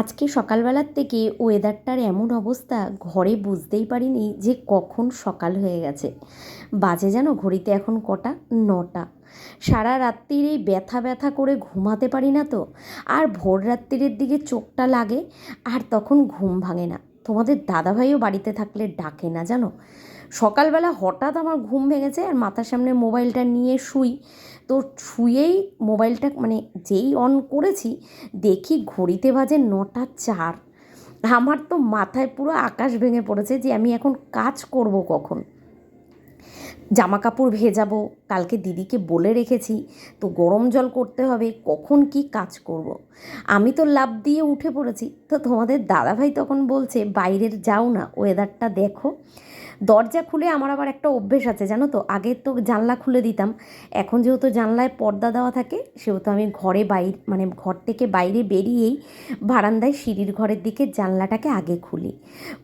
আজকে সকালবেলার থেকে ওয়েদারটার এমন অবস্থা, ঘরে বুঝতেই পারিনি যে কখন সকাল হয়ে গেছে। বাজে যেন ঘড়িতে এখন কটা? নটা। সারা রাত্রির এই ব্যথা ব্যথা করে ঘুমাতে পারি না তো? আর ভোর রাত্রির দিকে চোখটা লাগে, আর তখন ঘুম ভাঙে না। তোমাদের দাদাভাইও বাড়িতে থাকলে ডাকে না জানো? সকালবেলা হঠাৎ আমার ঘুম ভেঙেছে আর মাথার সামনে মোবাইলটা নিয়ে শুই। তো ছুঁয়েই মোবাইলটা মানে যেই অন করেছি, দেখি ঘড়িতে বাজে নটা চার। আমার তো মাথায় পুরো আকাশ ভেঙে পড়েছে যে আমি এখন কাজ করব কখন। জামা কাপড় ভেজাবো, কালকে দিদিকে বলে রেখেছি, তো গরম জল করতে হবে, কখন কি কাজ করব। আমি তো লাভ দিয়ে উঠে পড়েছি, তো তোমাদের দাদাভাই তখন বলছে, বাইরের যাও না ওয়েদারটা দেখো। দরজা খুলে আমার আবার একটা অভ্যেস আছে, জানো তো? আগে তো জানলা খুলে দিতাম, এখন যেহেতু জানলায় পর্দা দেওয়া থাকে, সেহেতু আমি ঘরে বাইর মানে ঘর থেকে বাইরে বেরিয়েই বারান্দায় সিঁড়ির ঘরের দিকে জানলাটাকে আগে খুলি।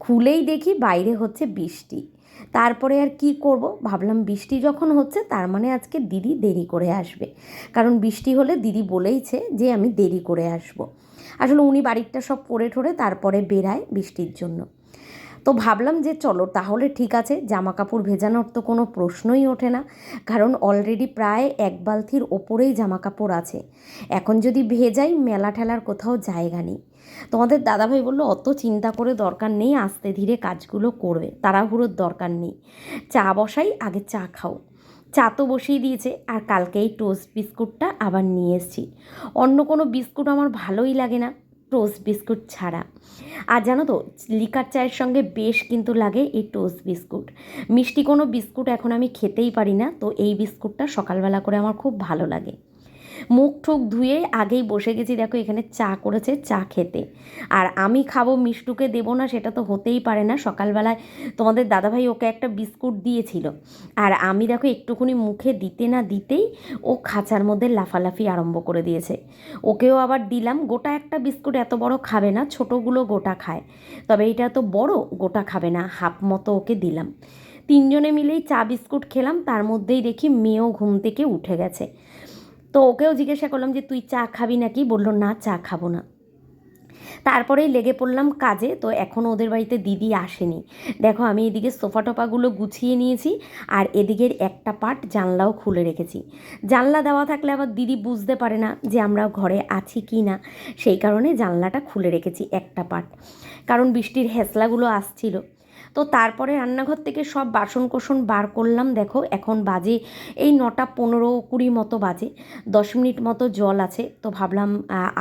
খুলেই দেখি বাইরে হচ্ছে বৃষ্টি। তারপরে আর কি করব? ভাবলাম বৃষ্টি যখন হচ্ছে, তার মানে আজকে দিদি দেরি করে আসবে। কারণ বৃষ্টি হলে দিদি বলেইছে যে আমি দেরি করে আসব। আসলে উনি বাড়িটা সব পরে ঠোরে তারপরে বেরায় বৃষ্টির জন্য। তো ভাবলাম যে চলো তাহলে ঠিক আছে জামা কাপড় ভেজানোর তো কোনো প্রশ্নই ওঠে না। কারণ অলরেডি প্রায় এক বালতির ওপরেই জামা কাপড় আছে। এখন যদি ভেজাই, মেলা ঠেলার কোথাও জায়গা নেই। তোমাদের দাদাভাই বলল, অত চিন্তা করে দরকার নেই, আস্তে ধীরে কাজগুলো করবে। তাড়াহুড়োর দরকার নেই। চা বসাই, আগে চা খাও। চা তো বসিয়ে দিয়েছে, আর কালকে এই টোস্ট বিস্কুটটা আবার নিয়ে এসেছি। অন্য কোনো বিস্কুট আমার ভালোই লাগে না। টোস্ট বিস্কুট ছাড়া। আর জানো তো, লিকার চায়ের সঙ্গে বেশ কিন্তু লাগে এই টোস্ট বিস্কুট। মিষ্টি কোনো বিস্কুট এখন আমি খেতেই পারি না, তো এই বিস্কুটটা সকালবেলা করে আমার খুব ভালো লাগে। মুখ ঠুক ধুয়ে আগেই বসে গেছি, দেখো এখানে চা করেছে, চা খেতে। আর আমি খাব, মিষ্টুকে দেবো না, সেটা তো হতেই পারে না। সকালবেলায় তোমাদের দাদাভাই ওকে একটা বিস্কুট দিয়েছিল। আর আমি দেখো একটুখানি মুখে দিতে না দিতেই ও খাঁচার মধ্যে লাফালাফি আরম্ভ করে দিয়েছে। ওকেও আবার দিলাম, গোটা একটা বিস্কুট এত বড় খাবে না, ছোটোগুলো গোটা খায়। তবে এটা তো বড়, গোটা খাবে না, হাফ মতো ওকে দিলাম। তিনজনে মিলেই চা বিস্কুট খেলাম, তার মধ্যেই দেখি মেয়েও ঘুম থেকে উঠে গেছে। তো ওকেও জিজ্ঞাসা করলাম যে, তুই চা খাবি নাকি? বলল, না, চা খাব না। তারপরেই লেগে পড়লাম কাজে, তো এখন ওদের বাড়িতে দিদি আসেনি। দেখো, আমি এদিকে সোফা টোপাগুলো গুছিয়ে নিয়েছি আর এদিকের একটা পার্ট জানলাও খুলে রেখেছি। জানলা দেওয়া থাকলে আবার দিদি বুঝতে পারে না যে আমরা ঘরে আছি কি না। সেই কারণে জানলাটা খুলে রেখেছি একটা পার্ট। কারণ বৃষ্টির হেসলাগুলো আসছিল। তো তারপরে রান্নাঘর থেকে সব বাসন কোসন বার করলাম, দেখো এখন বাজে এই নটা পনেরো কুড়ি মতো বাজে, দশ মিনিট মতো জল আছে, তো ভাবলাম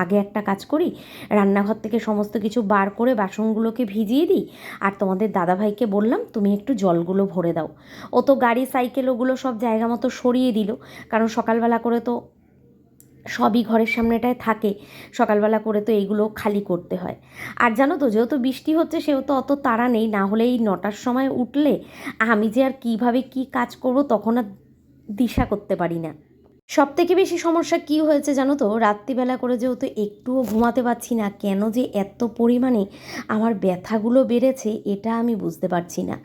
আগে একটা কাজ করি, রান্নাঘর থেকে সমস্ত কিছু বার করে বাসনগুলোকে ভিজিয়ে দিই, আর তোমাদের দাদাভাইকে বললাম, তুমি একটু জলগুলো ভরে দাও। ও তো গাড়ি, সাইকেল ওগুলো সব জায়গা মতো সরিয়ে দিল, কারণ সকালবেলা করে তো সবই ঘরের সামনেটায় থাকে। সকালবেলা করে তো এইগুলো খালি করতে হয়। আর জানো তো, যেহেতু বৃষ্টি হচ্ছে, সেহেতু অত তাড়া নেই। না হলে এই নটার সময় উঠলে আমি যে আর কীভাবে কী কাজ করব, তখন আর দিশা করতে পারি না। সব থেকে বেশি সমস্যা কি হয়েছে জানো তো? রাত্রিবেলা করে যেহেতু একটুও ঘুমাতে পারছি না, কেন যে এত পরিমাণে আমার ব্যথাগুলো বেড়েছে এটা আমি বুঝতে পারছি না।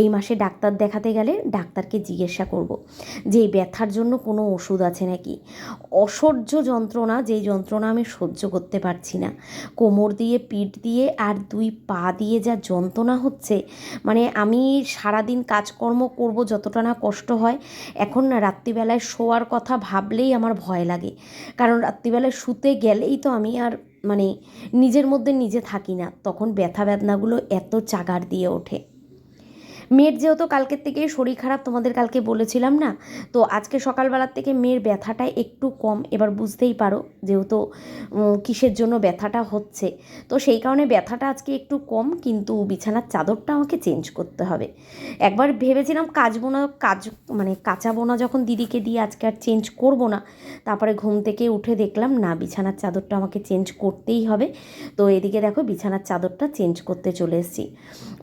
এই মাসে ডাক্তার দেখাতে গেলে ডাক্তারকে জিজ্ঞাসা করব, যে এই ব্যথার জন্য কোনো ওষুধ আছে নাকি? অসহ্য যন্ত্রণা, যেই যন্ত্রণা আমি সহ্য করতে পারছি না। কোমর দিয়ে, পিঠ দিয়ে আর দুই পা দিয়ে যা যন্ত্রণা হচ্ছে মানে আমি সারাদিন কাজকর্ম করব যতটা না কষ্ট হয়, এখন না রাত্রিবেলায় শোয়ার কথা ভাবলেই আমার ভয় লাগে। কারণ রাত্রিবেলায় শুতে গেলেই তো আমি আর মানে নিজের মধ্যে নিজে থাকি না। তখন ব্যথা বেদনাগুলো এত চাগার দিয়ে ওঠে। মেয়ের যেহেতু কালকের থেকেই শরীর খারাপ, তোমাদের কালকে বলেছিলাম না? তো আজকে সকালবেলার থেকে মেয়ের ব্যথাটা একটু কম। এবার বুঝতেই পারো যেহেতু কিসের জন্য ব্যথাটা হচ্ছে। তো সেই কারণে ব্যথাটা আজকে একটু কম, কিন্তু বিছানার চাদরটা আমাকে চেঞ্জ করতে হবে। একবার ভেবেছিলাম কাজ বোনা কাজ মানে কাঁচা বোনা যখন দিদিকে দিয়ে আজকে আর চেঞ্জ করব না। তারপরে ঘুম থেকে উঠে দেখলাম, না, বিছানার চাদরটা আমাকে চেঞ্জ করতেই হবে। তো এদিকে দেখো বিছানার চাদরটা চেঞ্জ করতে চলে এসেছি।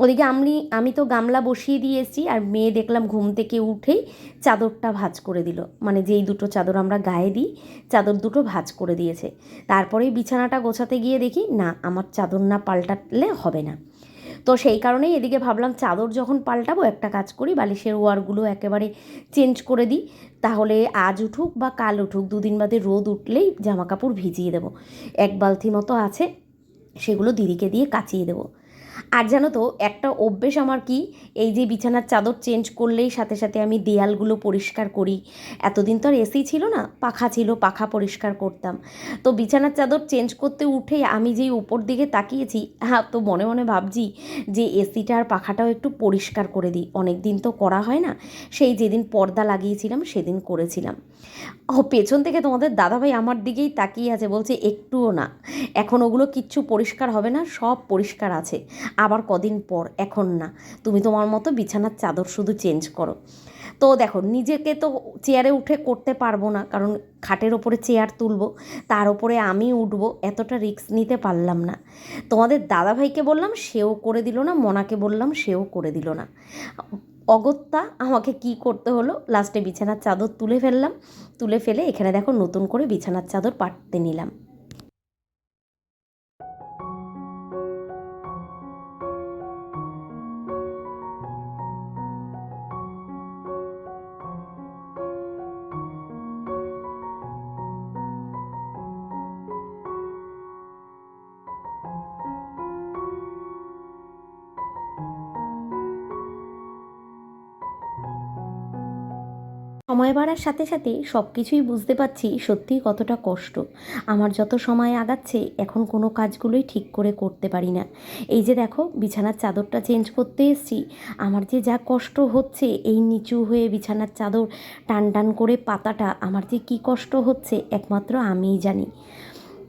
ওদিকে আমি আমি তো গামলা বসে বসিয়ে দিয়ে এসেছি আর মেয়ে দেখলাম ঘুম থেকে উঠেই চাদরটা ভাজ করে দিল। মানে যেই দুটো চাদর আমরা গায়ে দিই, চাদর দুটো ভাজ করে দিয়েছে। তারপরেই বিছানাটা গোছাতে গিয়ে দেখি, না, আমার চাদর না পাল্টালে হবে না। তো সেই কারণেই এদিকে ভাবলাম চাদর যখন পাল্টাবো, একটা কাজ করি, বালিশের ওয়ারগুলো একেবারে চেঞ্জ করে দিই। তাহলে আজ উঠুক বা কাল উঠুক, দুদিন বাদে রোদ উঠলেই জামা কাপড় ভিজিয়ে দেবো। এক বালতি মতো আছে, সেগুলো দিদিকে দিয়ে কাচিয়ে দেবো। আর জানো তো, একটা অভ্যেস আমার কি? এই যে বিছানার চাদর চেঞ্জ করলেই সাথে সাথে আমি দেয়ালগুলো পরিষ্কার করি। এতদিন তো আর এসি ছিল না, পাখা ছিল, পাখা পরিষ্কার করতাম। তো বিছানার চাদর চেঞ্জ করতে উঠে আমি যেই উপর দিকে তাকিয়েছি হ্যাঁ তো মনে মনে ভাবছি যে এসিটা আর পাখাটাও একটু পরিষ্কার করে দিই। অনেক দিন তো করা হয় না, সেই যেদিন পর্দা লাগিয়েছিলাম সেদিন করেছিলাম। ও, পেছন থেকে তোমাদের দাদাভাই আমার দিকেই তাকিয়ে আছে, বলছে, একটুও না, এখন ওগুলো কিচ্ছু পরিষ্কার হবে না, সব পরিষ্কার আছে। আবার কদিন পর, এখন না। তুমি তোমার মতো বিছানার চাদর শুধু চেঞ্জ করো। তো দেখো, নিজেকে তো চেয়ারে উঠে করতে পারব না, কারণ খাটের ওপরে চেয়ার তুলবো, তার ওপরে আমি উঠবো, এতটা রিস্ক নিতে পারলাম না। তোমাদের দাদাভাইকে বললাম, সেও করে দিল না, মনাকে বললাম, সেও করে দিল না। অগত্যা আমাকে কি করতে হলো? লাস্টে বিছানার চাদর তুলে ফেললাম, তুলে ফেলে এখানে দেখো নতুন করে বিছানার চাদর পাততে নিলাম। সময় বাড়ার সাথে সাথে সব কিছুই বুঝতে পারছি সত্যিই কতটা কষ্ট। আমার যত সময় আগাচ্ছে, এখন কোনো কাজগুলোই ঠিক করে করতে পারি না। এই যে দেখো, বিছানার চাদরটা চেঞ্জ করতে এসছি। আমার যে যা কষ্ট হচ্ছে, এই নিচু হয়ে বিছানার চাদর টান টান করে পাতাটা আমার যে কী কষ্ট হচ্ছে, একমাত্র আমিই জানি।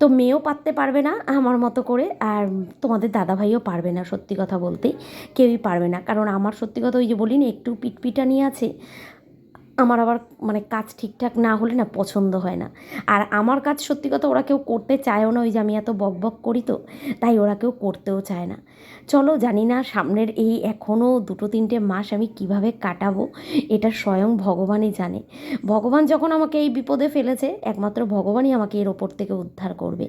তো মেয়েও পারতে পারবে না আমার মতো করে, আর তোমাদের দাদাভাইও পারবে না সত্যি কথা বলতে। কেউই পারবে না, কারণ আমার সত্যি কথা ওই যে বলি না, একটু পিটপিটানি আছে। আমার আবার মানে কাজ ঠিকঠাক না হলে না পছন্দ হয় না। আর আমার কাজ সত্যি কথা ওরা কেউ করতে চায়ও না, ওই যে আমি এত বক বক করি তো, তাই ওরা কেউ করতেও চায় না। চলো জানি না সামনের এই এখনও দুটো তিনটে মাস আমি কীভাবে কাটাবো, এটা স্বয়ং ভগবানই জানে। ভগবান যখন আমাকে এই বিপদে ফেলেছে, একমাত্র ভগবানই আমাকে এর ওপর থেকে উদ্ধার করবে।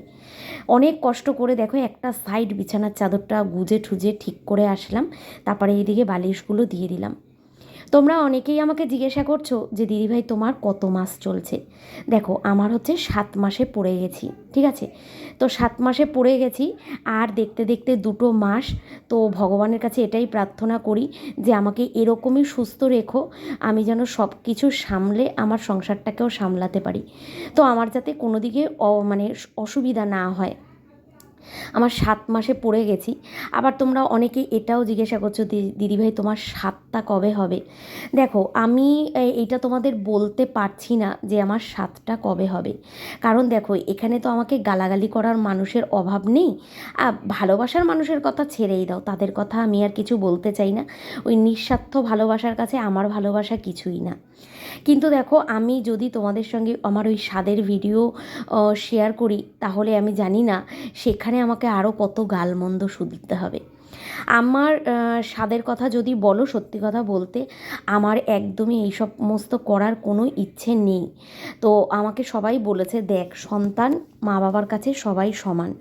অনেক কষ্ট করে দেখো একটা সাইড বিছানার চাদরটা গুজে ঠুজে ঠিক করে আসলাম, তারপরে এইদিকে বালিশগুলো দিয়ে দিলাম। তোমরা অনেকেই আমাকে জিজ্ঞাসা করছ যে, দিদিভাই, তোমার কত মাস চলছে? দেখো, আমার হচ্ছে সাত মাসে পড়ে গেছি, ঠিক আছে? তো সাত মাসে পড়ে গেছি, আর দেখতে দেখতে দুটো মাস, তো ভগবানের কাছে এটাই প্রার্থনা করি যে, আমাকে এরকমই সুস্থ রেখো, আমি যেন সব কিছু সামলে আমার সংসারটাকেও সামলাতে পারি। তো আমার যাতে কোনো দিকে মানে অসুবিধা না হয়। আমার সাত মাসে পড়ে গেছি। আবার তোমরা অনেকেই এটাও জিজ্ঞাসা করছ দিদিভাই, তোমার সাতটা কবে হবে? দেখো, আমি এইটা তোমাদের বলতে পারছি না যে আমার সাতটা কবে হবে। কারণ দেখো, এখানে তো আমাকে গালাগালি করার মানুষের অভাব নেই। ভালোবাসার মানুষের কথা ছেড়েই দাও, তাদের কথা আমি আর কিছু বলতে চাই না। ওই নিঃস্বার্থ ভালোবাসার কাছে আমার ভালোবাসা কিছুই না। কিন্তু দেখো, আমি যদি তোমাদের সঙ্গে আমার ওই স্বাদের ভিডিও শেয়ার করি, তাহলে আমি জানি না, সেখানে আমাকে আরও কত গালমন্দ শুনতে হবে। আমার স্বাদের কথা যদি বলো, সত্যি কথা বলতে আমার একদমই এই সমস্ত করার কোনো ইচ্ছে নেই। তো আমাকে সবাই বলেছে, দেখ, সন্তান মা বাবার কাছে সবাই সমান।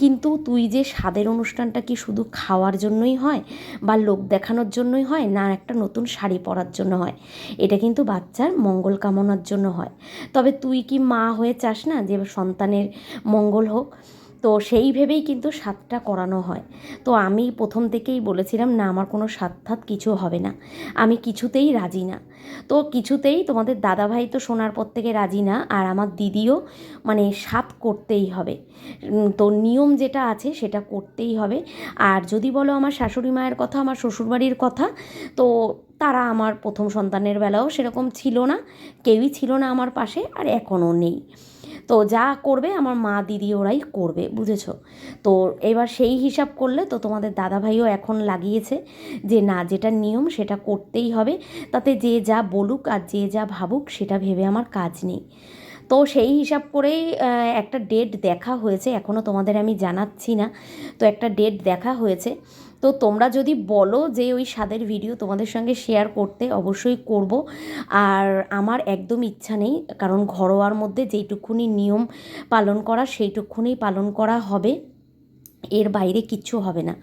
কিন্তু তুই যে স্বাদের অনুষ্ঠানটা কি শুধু খাওয়ার জন্যই হয় বা লোক দেখানোর জন্যই হয় না, একটা নতুন শাড়ি পরার জন্য হয়? এটা কিন্তু বাচ্চার মঙ্গল কামনার জন্য হয়। তবে তুই কি মা হয়ে চাস না যে সন্তানের মঙ্গল হোক? তো সেই ভেবেই কিন্তু স্বাদটা করানো হয়। তো আমি প্রথম থেকেই বলেছিলাম, না, আমার কোনো স্বাদ কিছু হবে না। আমি কিছুতেই রাজি না। তো কিছুতেই তোমাদের দাদাভাই তো শোনার পর থেকে রাজি না, আর আমার দিদিও মানে স্বাদ করতেই হবে। তো নিয়ম যেটা আছে সেটা করতেই হবে। আর যদি বলো আমার শাশুড়ি মায়ের কথা, আমার শ্বশুরবাড়ির কথা, তো তারা আমার প্রথম সন্তানের বেলাও সেরকম ছিল না, কেউই ছিল না আমার পাশে, আর এখনও নেই। তো যা করবে আমার মা, দিদি ওরাই করবে, বুঝেছ? তো এবার সেই হিসাব করলে তো তোমাদের দাদাভাইও এখন লাগিয়েছে যে না, যেটা নিয়ম সেটা করতেই হবে। তাতে যে যা বলুক আর যে যা ভাবুক সেটা ভেবে আমার কাজ নেই। তো সেই হিসাব করেই একটা ডেট দেখা হয়েছে। এখনও তোমাদের আমি জানাচ্ছি না। তো একটা ডেট দেখা হয়েছে। তো তোমরা যদি বলো যে ওই স্বাদের ভিডিও তোমাদের সঙ্গে শেয়ার করতে অবশ্যই করব। আর আমার একদম ইচ্ছা নেই, কারণ ঘরোয়ার মধ্যে যেইটুকুনি নিয়ম পালন করা, সেইটুকুনি পালন করা হবে। এর বাইরে কিচ্ছু হবে না।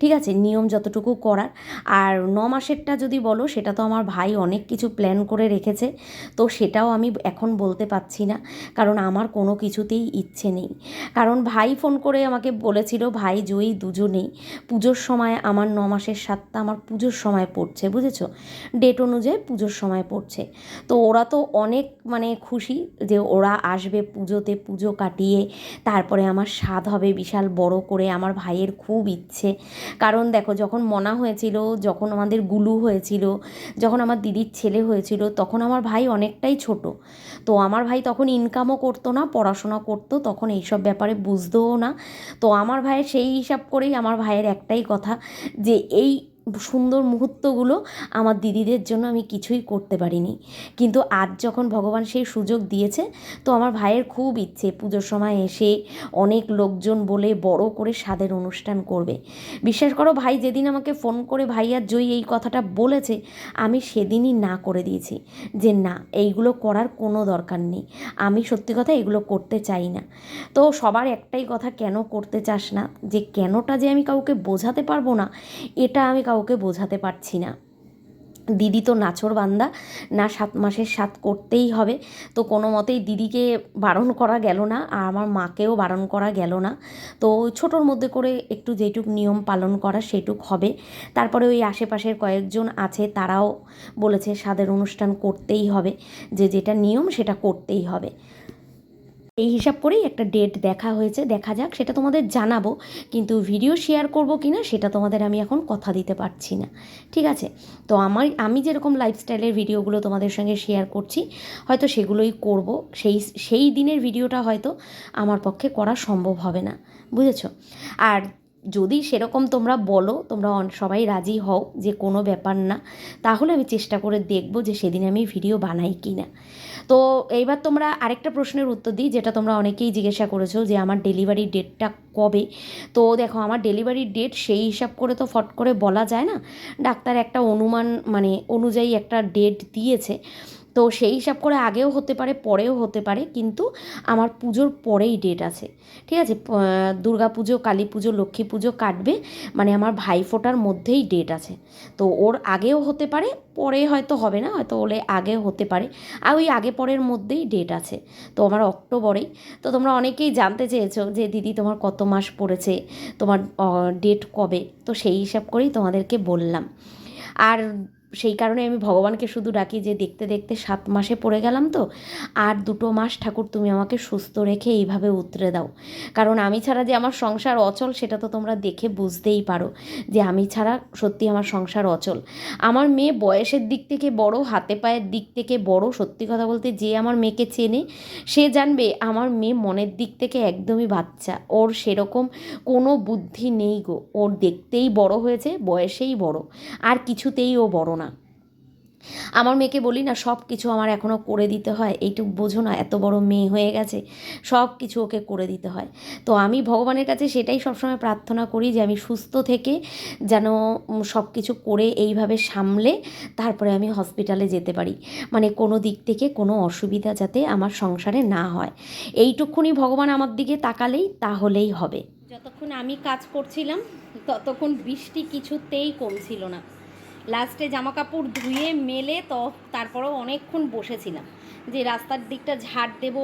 ঠিক আছে? নিয়ম যতটুকু করার। আর ন মাসেরটা যদি বলো, সেটা তো আমার ভাই অনেক কিছু প্ল্যান করে রেখেছে। তো সেটাও আমি এখন বলতে পারছি না। কারণ আমার কোনো কিছুতেই ইচ্ছে নেই। কারণ ভাই ফোন করে আমাকে বলেছিল, ভাই, জয়ী দুজনেই। পুজোর সময় আমার ন মাসের সাতটা আমার পুজোর সময় পড়ছে। বুঝেছ? ডেট অনুযায়ী পুজোর সময় পড়ছে। তো ওরা তো অনেক মানে খুশি যে ওরা আসবে পুজোতে, পুজো কাটিয়ে। তারপরে আমার স্বাদ হবে বিশাল বড় করে। আমার ভাইয়ের খুব ইচ্ছে। কারণ দেখো, যখন মনা হয়েছিল, যখন আমাদের গুলু হয়েছিল, যখন আমার দিদির ছেলে হয়েছিল, তখন আমার ভাই অনেকটাই ছোট। তো আমার ভাই তখন ইনকামও করতো না, পড়াশোনা করতো, তখন এইসব ব্যাপারে বুঝতেও না। তো আমার ভাইয়ের সেই হিসাব করেই আমার ভাইয়ের একটাই কথা যে, এই সুন্দর মুহূর্তগুলো আমার দিদিদের জন্য আমি কিছুই করতে পারিনি। কিন্তু আজ যখন ভগবান সেই সুযোগ দিয়েছে, তো আমার ভাইয়ের খুব ইচ্ছে পুজোর সময় এসে অনেক লোকজন বলে বড় করে স্বাদের অনুষ্ঠান করবে। বিশ্বাস করো ভাই, যেদিন আমাকে ফোন করে ভাইয়ার জয়ী এই কথাটা বলেছে, আমি সেদিনই না করে দিয়েছি যে না, এইগুলো করার কোনো দরকার নেই। আমি সত্যি কথা এগুলো করতে চাই না। তো সবার একটাই কথা, কেন করতে চাস না? যে কেনটা যে আমি কাউকে বোঝাতে পারব না, এটা আমি কাউকে বোঝাতে পারছি না। দিদি তো নাচর বান্দা, না সাত মাসের সাত করতেই হবে। তো কোনো মতেই দিদিকে বারণ করা গেল না, আর আমার মাকেও বারণ করা গেল না। তো ছোটোর মধ্যে করে একটু যেটুক নিয়ম পালন করা সেটুক হবে। তারপরে ওই আশেপাশের কয়েকজন আছে, তারাও বলেছে স্বাদের অনুষ্ঠান করতেই হবে। যে যেটা নিয়ম সেটা করতেই হবে। এই হিসাব করেই একটা ডেট দেখা হয়েছে, দেখা যাক, সেটা তোমাদের জানাব, কিন্তু ভিডিও শেয়ার করব কি না সেটা তোমাদের আমি এখন কথা দিতে পারছি না, ঠিক আছে? তো আমার, আমি যেরকম লাইফস্টাইলের ভিডিওগুলো তোমাদের সঙ্গে শেয়ার করছি, হয়তো সেগুলোই করব, সেই সেই দিনের ভিডিওটা হয়তো আমার পক্ষে করা সম্ভব হবে না, বুঝেছ? আর যদি সেরকম তোমরা বলো, তোমরা সবাই রাজি হও যে কোনো ব্যাপার না, তাহলে আমি চেষ্টা করে দেখব যে সেদিন আমি ভিডিও বানাই কি না তো এইবার তোমরা আরেকটা প্রশ্নের উত্তর দিই, যেটা তোমরা অনেকেই জিজ্ঞাসা করেছ যে আমার ডেলিভারি ডেটটা কবে? তো দেখো, আমার ডেলিভারি ডেট সেই হিসাব করে তো ফট করে বলা যায় না। ডাক্তার একটা অনুমান মানে অনুযায়ী একটা ডেট দিয়েছে। তো সেই হিসাব করে আগেও হতে পারে, পরেও হতে পারে, কিন্তু আমার পুজোর পরেই ডেট আছে। ঠিক আছে? দুর্গা পুজো, কালী পুজো, লক্ষ্মী পুজো কাটবে মানে আমার ভাইফোঁটার মধ্যেই ডেট আছে। তো ওর আগেও হতে পারে, পরে হয়তো হবে না, হয়তো ওলে আগেও হতে পারে। আর ওই আগে পরের মধ্যেই ডেট আছে। তো আমার অক্টোবরেই। তো তোমরা অনেকেই জানতে চেয়েছো যে, দিদি, তোমার কত মাস পড়েছে? তোমার ডেট কবে? তো সেই হিসাব করেই তোমাদেরকে বললাম। আর সেই কারণে আমি ভগবানকে শুধু ডাকি যে দেখতে দেখতে সাত মাসে পড়ে গেলাম তো, আর দুটো মাস ঠাকুর তুমি আমাকে সুস্থ রেখে এইভাবে উতরে দাও। কারণ আমি ছাড়া যে আমার সংসার অচল সেটা তো তোমরা দেখে বুঝতেই পারো যে আমি ছাড়া সত্যি আমার সংসার অচল। আমার মেয়ে বয়সের দিক থেকে বড়, হাতে পায়ের দিক থেকে বড়, সত্যি কথা বলতে যে আমার মেয়েকে চেনে, সে জানবে আমার মেয়ে মনের দিক থেকে একদমই বাচ্চা। ওর সেরকম কোনো বুদ্ধি নেই গো। ওর দেখতেই বড় হয়েছে, বয়সেই বড়। আর কিছুতেই ও বড় আমার মেয়েকে বলি না, সব কিছু আমার এখনও করে দিতে হয়, এইটুকু বোঝো না, এত বড় মেয়ে হয়ে গেছে, সব কিছু ওকে করে দিতে হয়। তো আমি ভগবানের কাছে সেটাই সবসময় প্রার্থনা করি যে আমি সুস্থ থেকে যেন সব কিছু করে এইভাবে সামলে তারপরে আমি হসপিটালে যেতে পারি। মানে কোনো দিক থেকে কোনো অসুবিধা যাতে আমার সংসারে না হয়। এইটুকুনি ভগবান আমার দিকে তাকালেই তাহলেই হবে। যতক্ষণ আমি কাজ করছিলাম, ততক্ষণ বৃষ্টি কিছুতেই কমছিল না। লাস্টে জামা কাপড় ধুয়ে মেলে তো তারপরেও অনেকক্ষণ বসেছিলাম। যে রাস্তার দিকটা ঝাড় দেব,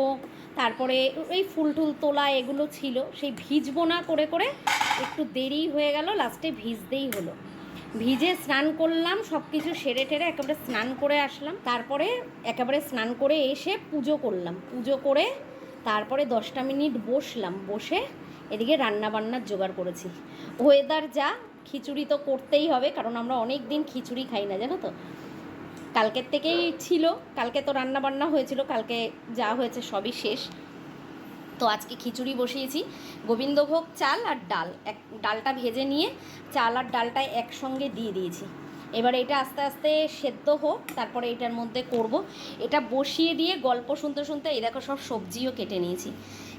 তারপরে এই ফুল টুল তোলা এগুলো ছিল, সেই ভিজবো না করে করে একটু দেরি হয়ে গেল, লাস্টে ভিজতেই হলো। ভিজে স্নান করলাম সব কিছু সেরে টেরে একেবারে স্নান করে আসলাম। তারপরে একেবারে স্নান করে এসে পুজো করলাম। পুজো করে তারপরে দশটা মিনিট বসলাম, বসে এদিকে রান্না বান্নার জোগাড় করেছি। ওয়েদার যা খিচুড়ি তো করতেই হবে, কারণ আমরা অনেক দিন খিচুড়ি খাই না, জানো তো? কালকের থেকেই ছিল, কালকে তো রান্না বান্না হয়েছিল, কালকে যা হয়েছে সবই শেষ। তো আজকে খিচুড়ি বসিয়েছি, গোবিন্দভোগ চাল আর ডাল। এক, ডালটা ভেজে নিয়ে চাল আর ডালটা একসঙ্গে দিয়ে দিয়েছি। এবার এটা আস্তে আস্তে সেদ্ধ হোক, তারপরে এটার মধ্যে করব। এটা বসিয়ে দিয়ে গল্প শুনতে শুনতে এই দেখো সব সবজিও কেটে নিয়েছি।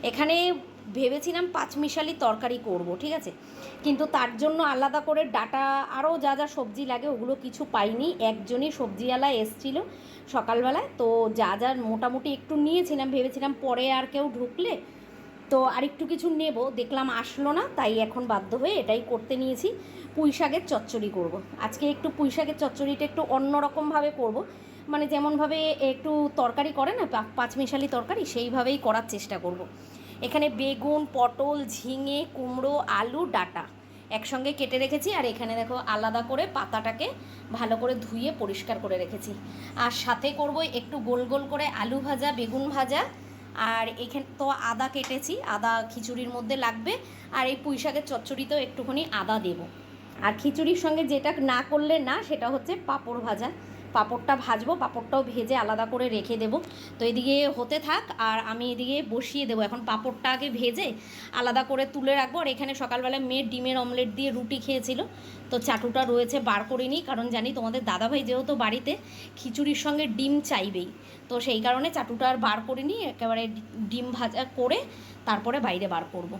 এখানে ভেবেছিলাম পাঁচমিশালি তরকারি করব, ঠিক আছে কিন্তু তার জন্য আলাদা করে ডাটা, আরও যা যা সবজি লাগে ওগুলো কিছু পাইনি একজনই সবজিওয়ালা এসছিল সকালবেলায়, তো যা যা মোটামুটি একটু নিয়েছিলাম, ভেবেছিলাম পরে আর কেউ ঢুকলে তো আরেকটু কিছু নেব দেখলাম আসলো না, তাই এখন বাধ্য হয়ে এটাই করতে নিয়েছি পুঁই শাকের চচ্চড়ি করব। আজকে একটু পুঁই শাকের চচ্চড়িটা একটু অন্যরকমভাবে করব। মানে যেমনভাবে একটু তরকারি করে না পাঁচমিশালি তরকারি, সেইভাবেই করার চেষ্টা করব। এখানে বেগুন, পটল, ঝিঙে, কুমড়ো, আলু, ডাটা একসঙ্গে কেটে রেখেছি। আর এখানে দেখো আলাদা করে পাতাটাকে ভালো করে ধুয়ে পরিষ্কার করে রেখেছি। আর সাথে করব একটু গোল গোল করে আলু ভাজা, বেগুন ভাজা। আর এখানে তো আদা কেটেছি, আদা খিচুড়ির মধ্যে লাগবে। আর এই পুঁই শাকের চচ্চড়িতেও একটুখানি আদা দেব। আর খিচুড়ির সঙ্গে যেটা না করলে না, সেটা হচ্ছে পাঁপড় ভাজা। পাঁপড়টা ভাজবো, পাঁপড়টাও ভেজে আলাদা করে রেখে দেবো। তো এদিকে হতে থাক, আর আমি এদিকে বসিয়ে দেবো। এখন পাঁপড়টা আগে ভেজে আলাদা করে তুলে রাখব। আর এখানে সকালবেলা মেয়ে ডিমের অমলেট দিয়ে রুটি খেয়েছিল। তো চাটুটা রয়েছে, বার করিনি কারণ জানি তোমাদের দাদাভাই যেহেতু বাড়িতে, খিচুড়ির সঙ্গে ডিম চাইবেই। তো সেই কারণে চাটুটা আর বার করিনি একেবারে ডিম ভাজা করে তারপরে বাইরে বার করব।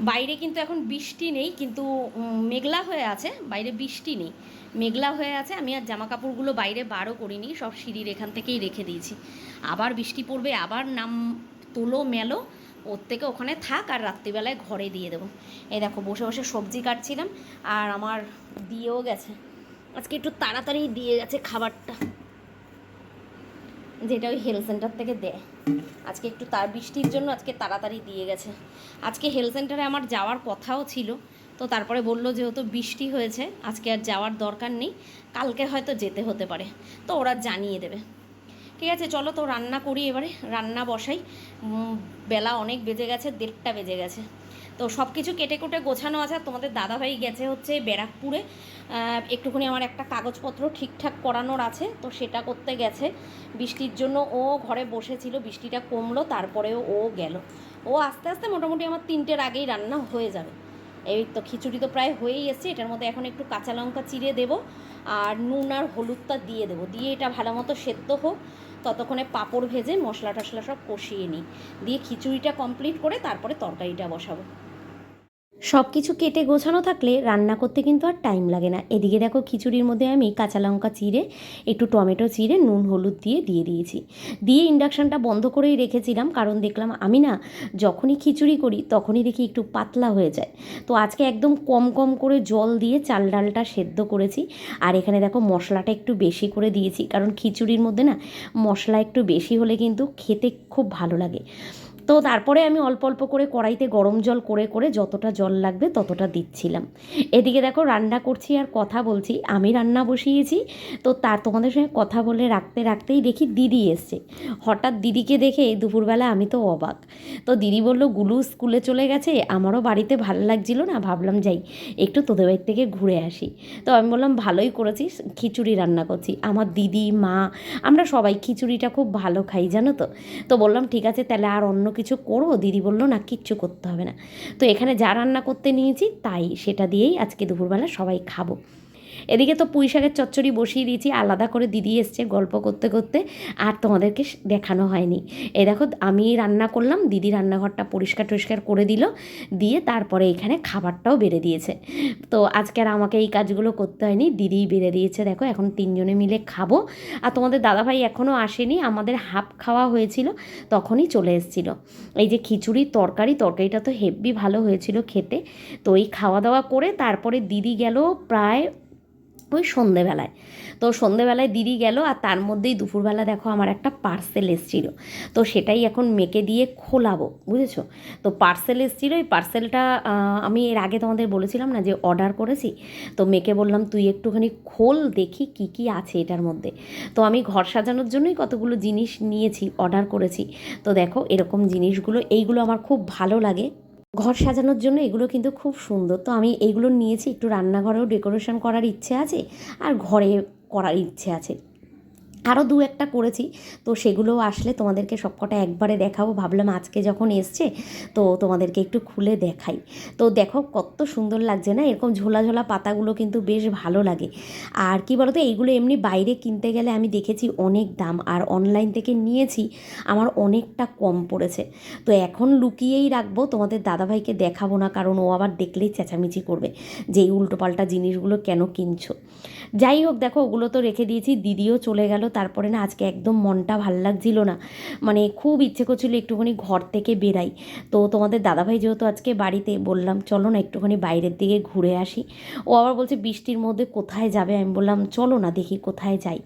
বাইরে কিন্তু এখন বৃষ্টি নেই, কিন্তু মেঘলা হয়ে আছে, বাইরে বৃষ্টি নেই। মেঘলা হয়ে আছে, আমি আর জামা কাপড়গুলো বাইরে বারও করিনি, সব সিঁড়ির এখান থেকেই রেখে দিয়েছি। আবার বৃষ্টি পড়বে, আবার নাম তোলো মেলো, ওর থেকে ওখানে থাক আর রাত্রিবেলায় ঘরে দিয়ে দেবো। এই দেখো, বসে বসে সবজি কাটছিলাম, আর আমার দিয়েও গেছে। আজকে একটু তাড়াতাড়ি দিয়ে গেছে খাবারটা। যেটা ওই হেলথ সেন্টার থেকে দেয় আজকে একটু তার বৃষ্টির জন্য আজকে তাড়াতাড়ি দিয়ে গেছে। আজকে হেলথ সেন্টারে আমার যাওয়ার কথাও ছিল, তো তারপরে বলল যেহেতু বৃষ্টি হয়েছে, আজকে আর যাওয়ার দরকার নেই, কালকে হয়তো যেতে হতে পারে, তো ওরা জানিয়ে দেবে। ঠিক আছে, চলো তো রান্না করি এবারে, রান্না বসাই। বেলা অনেক বেজে গেছে, দেড়টা বেজে গেছে। তো সব কিছু কেটে কুটে গোছানো আছে। তোমাদের দাদাভাই গেছে হচ্ছে ব্যারাকপুরে। একটুখানি আমার একটা কাগজপত্র ঠিকঠাক করানোর আছে, তো সেটা করতে গেছে। বৃষ্টির জন্য ও ঘরে বসেছিল, বৃষ্টিটা কমলো, তারপরেও ও গেল। ও আস্তে আস্তে মোটামুটি আমার তিনটের আগেই রান্না হয়ে যাবে। এই তো খিচুড়ি তো প্রায় হয়েই এসছে, এটার মধ্যে এখন একটু কাঁচা লঙ্কা চিড়ে দেবো, আর নুন আর হলুদটা দিয়ে দেবো। দিয়ে এটা ভালো মতো সেদ্ধ হোক। ততক্ষণে পাঁপড় ভেজে মশলা টশলা সব কষিয়ে নিই। দিয়ে খিচুড়িটা কমপ্লিট করে তারপরে তরকারিটা বসাবো। সব কিছু কেটে গোছানো থাকলে রান্না করতে কিন্তু আর টাইম লাগে না। এদিকে দেখো খিচুড়ির মধ্যে আমি কাঁচা লঙ্কা চিড়ে, একটু টমেটো চিড়ে, নুন, হলুদ দিয়ে দিয়ে দিয়েছি। দিয়ে ইন্ডাকশানটা বন্ধ করেই রেখেছিলাম, কারণ দেখলাম আমি না যখনই খিচুড়ি করি তখনই দেখি একটু পাতলা হয়ে যায়। তো আজকে একদম কম কম করে জল দিয়ে চাল ডালটা সেদ্ধ করেছি। আর এখানে দেখো মশলাটা একটু বেশি করে দিয়েছি, কারণ খিচুড়ির মধ্যে না মশলা একটু বেশি হলে কিন্তু খেতে খুব ভালো লাগে। তো তারপরে আমি অল্প অল্প করে কড়াইতে গরম জল করে করে যতটা জল লাগবে ততটা দিচ্ছিলাম। এদিকে দেখো রান্না করছি আর কথা বলছি। আমি রান্না বসিয়েছি। তো তার তোমাদের সঙ্গে কথা বলে রাখতে রাখতেই দেখি দিদি এসছে। হঠাৎ দিদিকে দেখে দুপুরবেলা আমি তো অবাক। তো দিদি বলল, গুলু স্কুলে চলে গেছে। আমারও বাড়িতে ভালো লাগছিল না। ভাবলাম যাই, একটু তোদের বাড়ির থেকে ঘুরে আসি। তো আমি বললাম, ভালোই করেছিস। খিচুড়ি রান্না করছি। আমার দিদি, মা, আমরা সবাই খিচুড়িটা খুব ভালো খাই, জানো তো? তো বললাম, ঠিক আছে, তাহলে আর অন্য কিছু করব? দিদি বলল, না, কিচ্ছু করতে হবে না। তো এখানে যা রান্না করতে নিয়েছি, তাই সেটা দিয়েই আজকে দুপুরবেলা সবাই খাব। এদিকে তো পুঁই শাকের চচ্চড়ি বসিয়ে দিয়েছি, আলাদা করে দিদি এসছে গল্প করতে করতে, আর তোমাদেরকে দেখানো হয়নি। এই দেখো, আমি রান্না করলাম, দিদি রান্নাঘরটা পরিষ্কার টরিষ্কার করে দিল, দিয়ে তারপরে এখানে খাবারটাও বেড়ে দিয়েছে। তো আজকে আর আমাকে এই কাজগুলো করতে হয়নি দিদিই বেড়ে দিয়েছে, দেখো, এখন তিনজনে মিলে খাব। আর তোমাদের দাদাভাই এখনও আসেনি, আমাদের হাফ খাওয়া হয়েছিল, তখনই চলে এসেছিল। এই যে খিচুড়ি, তরকারি, তরকারিটা তো হেভি ভালো হয়েছিল খেতে। তো এই খাওয়া দাওয়া করে তারপরে দিদি গেল প্রায় ওই সন্ধেবেলায়। তো সন্ধেবেলায় দিদি গেল আর তার মধ্যেই দুপুরবেলা দেখো আমার একটা পার্সেল এসেছিল। তো সেটাই এখন মেকে দিয়ে খোলাবো, বুঝেছ? তো পার্সেল এসেছিল, এই পার্সেলটা আমি এর আগে তোমাদের বলেছিলাম না যে অর্ডার করেছি? তো মেকে বললাম, তুই একটুখানি খোল, দেখি কি কি আছে এটার মধ্যে। তো আমি ঘর সাজানোর জন্যই কতগুলো জিনিস নিয়েছি অর্ডার করেছি। তো দেখো এরকম জিনিসগুলো, এইগুলো আমার খুব ভালো লাগে। ঘর সাজানোর জন্য এগুলো কিন্তু খুব সুন্দর। তো আমি এগুলো নিয়েছি, একটু রান্নাঘরেও ডেকোরেশন করার ইচ্ছে আছে আর ঘরে করার ইচ্ছে আছে। আরও দু একটা করেছি। তো সেগুলোও আসলে তোমাদেরকে সবকটা একবারে দেখাবো। ভাবলাম আজকে যখন এসছে, তো তোমাদেরকে একটু খুলে দেখাই। তো দেখো কত সুন্দর লাগছে না? এরকম ঝোলা ঝোলা পাতাগুলো কিন্তু বেশ ভালো লাগে। আর কি বলতো, এইগুলো এমনি বাইরে কিনতে গেলে আমি দেখেছি অনেক দাম। আর অনলাইন থেকে নিয়েছি, আমার অনেকটা কম পড়েছে। তো এখন লুকিয়েই রাখব, তোমাদের দাদাভাইকে দেখাবো না, কারণ ও আবার দেখলেই চেঁচামেচি করবে যে এই উল্টোপাল্টা জিনিসগুলো কেন কিনছো। যাই হোক, দেখো ওগুলো তো রেখে দিয়েছি, দিদিও চলে গেল তারপরে না আজকে একদম মনটা ভালো লাগছিল না। মানে খুব ইচ্ছে করছিল একটুখানি ঘর থেকে বেরাই। তো তোমাদের দাদাভাই যেহেতু আজকে বাড়িতে, বললাম চলো না একটুখানি বাইরের দিকে ঘুরে আসি। ও আবার বলছে, বৃষ্টির মধ্যে কোথায় যাবে? আমি বললাম, চলো না দেখি কোথায় যাই।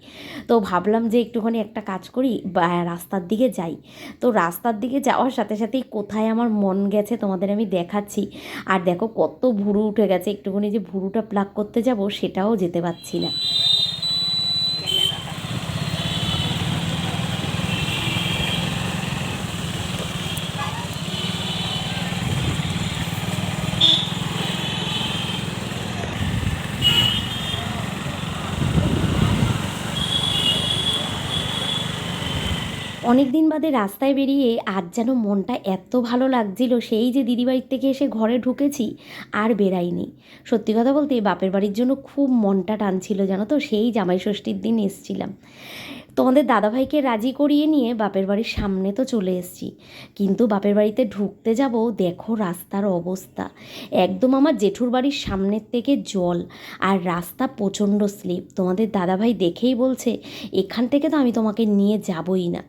তো ভাবলাম যে একটুখানি একটা কাজ করি রাস্তার দিকে যাই। তো রাস্তার দিকে যাওয়ার সাথে সাথেই কোথায় আমার মন গেছে তোমাদের আমি দেখাচ্ছি। আর দেখো কত ভুরু উঠে গেছে, একটুখানি যে ভুরুটা প্লাক করতে যাব সেটাও যেতে পারছি না। বাদে রাস্তায় বেরিয়ে আজ যেন মনটা এত ভালো লাগছিল, সেই যে দিদিবাড়ির থেকে এসে ঘরে ঢুকেছি আর বেরাইনি। সত্যি কথা বলতে বাপের বাড়ির জন্য খুব মনটা টানছিল জানো তো, সেই জামাই ষষ্ঠীর দিন এসছিলাম। তোমাদের দাদাভাইকে রাজি করিয়ে নিয়ে বাপের বাড়ির সামনে তো চলে এসেছি। কিন্তু বাপের বাড়িতে ঢুকতে যাব, দেখো রাস্তার অবস্থা। একদম আমার জেঠুর বাড়ির সামনের থেকে জল আর রাস্তা প্রচণ্ড স্লিপ। তোমাদের দাদাভাই দেখেই বলছে, এখান থেকে তো আমি তোমাকে নিয়ে যাবই না।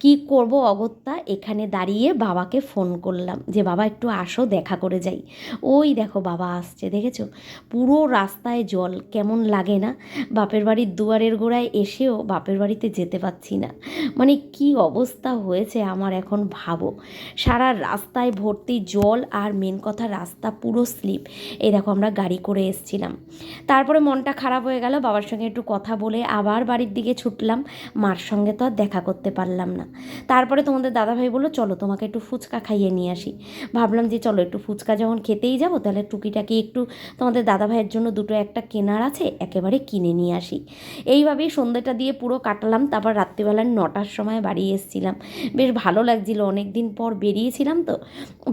কি করব অগত্যা? এখানে দাঁড়িয়ে বাবাকে ফোন করলাম যে, বাবা, একটু আসো, দেখা করে যাই। ওই দেখো, বাবা আসছে, দেখেছ? পুরো রাস্তায় জল, কেমন লাগে না? বাপের বাড়ির দুয়ারের গোড়ায় এসেও বাপের বাড়িতে যেতে পারছি না। মানে কি অবস্থা হয়েছে আমার এখন ভাবো। সারা রাস্তায় ভর্তি জল আর মেন কথা রাস্তা পুরো স্লিপ এই দেখো আমরা গাড়ি করে এসছিলাম। তারপরে মনটা খারাপ হয়ে গেল, বাবার সঙ্গে একটু কথা বলে আবার বাড়ির দিকে ছুটলাম। মার সঙ্গে তো আর দেখা করতে পারলাম না। তারপরে তোমাদের দাদাভাই বলল, চলো তোমাকে একটু ফুচকা খাইয়ে নিয়ে আসি। ভাবলাম যে চলো একটু ফুচকা যখন খেতেই যাব, তাহলে টুকিটাকি একটু তোমাদের দাদাভাইয়ের জন্য দুটো একটা কেনার আছে, একেবারে কিনে নিয়ে আসি। এইভাবেই সন্ধ্যেটা দিয়ে পুরো কাটালাম তারপর রাত্রিবেলার নটার সময় বাড়ি এসেছিলাম। বেশ ভালো লাগছিল অনেক দিন পর বেরিয়েছিলাম তো,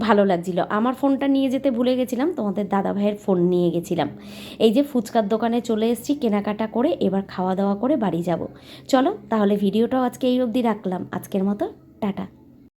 ভালো লাগছিল। আমার ফোনটা নিয়ে যেতে ভুলে গেছিলাম, তোমাদের দাদা ভাইয়ের ফোন নিয়ে গেছিলাম। এই যে ফুচকার দোকানে চলে এসেছি, কেনাকাটা করে এবার খাওয়া দাওয়া করে বাড়ি যাব। চলো, তাহলে ভিডিওটাও আজকে এই অবধি রাখলাম। আজকের মতো, টাটা।